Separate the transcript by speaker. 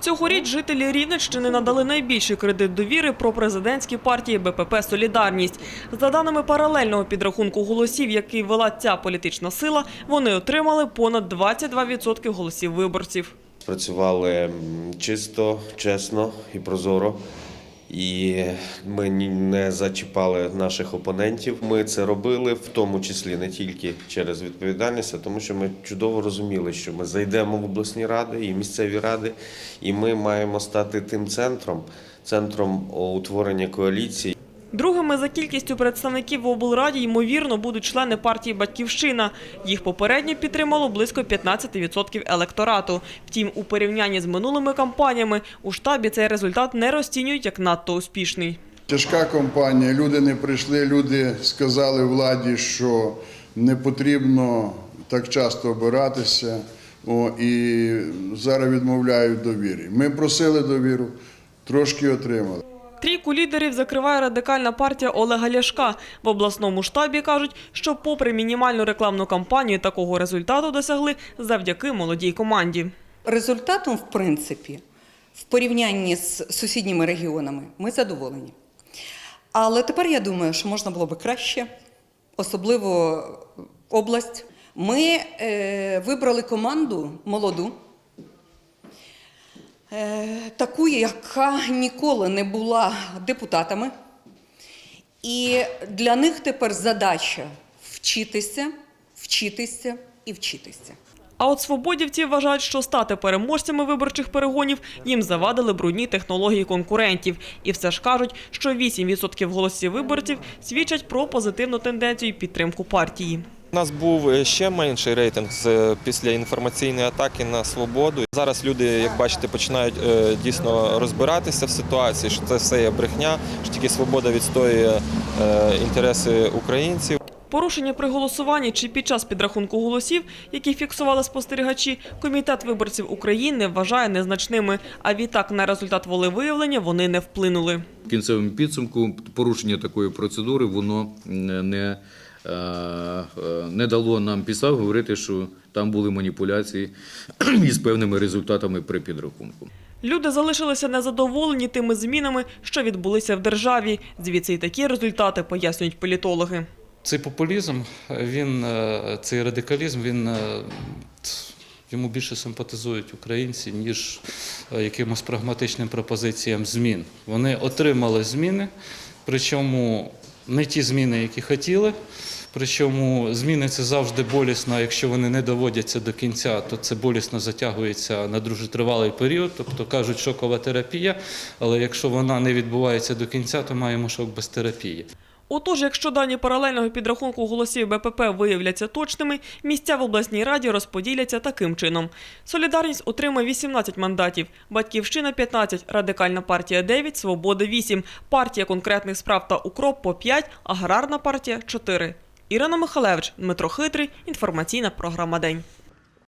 Speaker 1: Цьогоріч жителі Рівненщини надали найбільший кредит довіри про президентські партії БПП Солідарність. За даними паралельного підрахунку голосів, який вела ця політична сила, вони отримали понад 22% голосів виборців.
Speaker 2: Працювали чисто, чесно і прозоро. І ми не зачіпали наших опонентів. Ми це робили, в тому числі не тільки через відповідальність, а тому що ми чудово розуміли, що ми зайдемо в обласні ради і місцеві ради, і ми маємо стати тим центром, центром утворення коаліції.
Speaker 1: Другими за кількістю представників в облраді, ймовірно, будуть члени партії «Батьківщина». Їх попередньо підтримало близько 15% електорату. Втім, у порівнянні з минулими кампаніями у штабі цей результат не розцінюють як надто успішний.
Speaker 3: Тяжка компанія, люди не прийшли, люди сказали владі, що не потрібно так часто обиратися. О, і зараз відмовляють довірі. Ми просили довіру, трошки отримали.
Speaker 1: Трійку лідерів закриває радикальна партія Олега Ляшка. В обласному штабі кажуть, що попри мінімальну рекламну кампанію такого результату досягли завдяки молодій команді.
Speaker 4: Результатом, в принципі, в порівнянні з сусідніми регіонами, ми задоволені. Але тепер я думаю, що можна було би краще, особливо область. Ми е, вибрали команду молоду, таку, яка ніколи не була депутатами. І для них тепер задача вчитися, вчитися і вчитися.
Speaker 1: А от свободівці вважають, що стати переможцями виборчих перегонів їм завадили брудні технології конкурентів. І все ж кажуть, що 8% голосів виборців свідчать про позитивну тенденцію підтримку партії.
Speaker 5: У нас був е, ще менший рейтинг з- після інформаційної атаки на свободу. Зараз люди, як бачите, починають е, дійсно розбиратися в ситуації, що це все є брехня, що тільки свобода відстоює е, інтереси українців.
Speaker 1: Порушення при голосуванні чи під час підрахунку голосів, які фіксували спостерігачі, комітет виборців України вважає незначними. А відтак на результат волевиявлення вони не вплинули.
Speaker 6: В кінцевому підсумку порушення такої процедури воно не, е, е, не дало нам підстав говорити, що там були маніпуляції із певними результатами при підрахунку.
Speaker 1: Люди залишилися незадоволені тими змінами, що відбулися в державі. Звідси й такі результати пояснюють політологи.
Speaker 7: Цей популізм, він, е, цей радикалізм, він е, йому більше симпатизують українці, ніж е, якимось прагматичним пропозиціям змін. Вони отримали зміни, причому не ті зміни, які хотіли. Причому зміни це завжди болісно. Якщо вони не доводяться до кінця, то це болісно затягується на дуже тривалий період. Тобто кажуть, шокова терапія. Але якщо вона не відбувається до кінця, то маємо шок без терапії.
Speaker 1: Отож, якщо дані паралельного підрахунку голосів БПП виявляться точними, місця в обласній раді розподіляться таким чином. Солідарність отримає 18 мандатів, Батьківщина – 15, Радикальна партія – 9, Свобода – 8, партія конкретних справ та Укроп – по 5, Аграрна партія – 4. Ірина Михалевич, Дмитро Хитрий, інформаційна програма «День».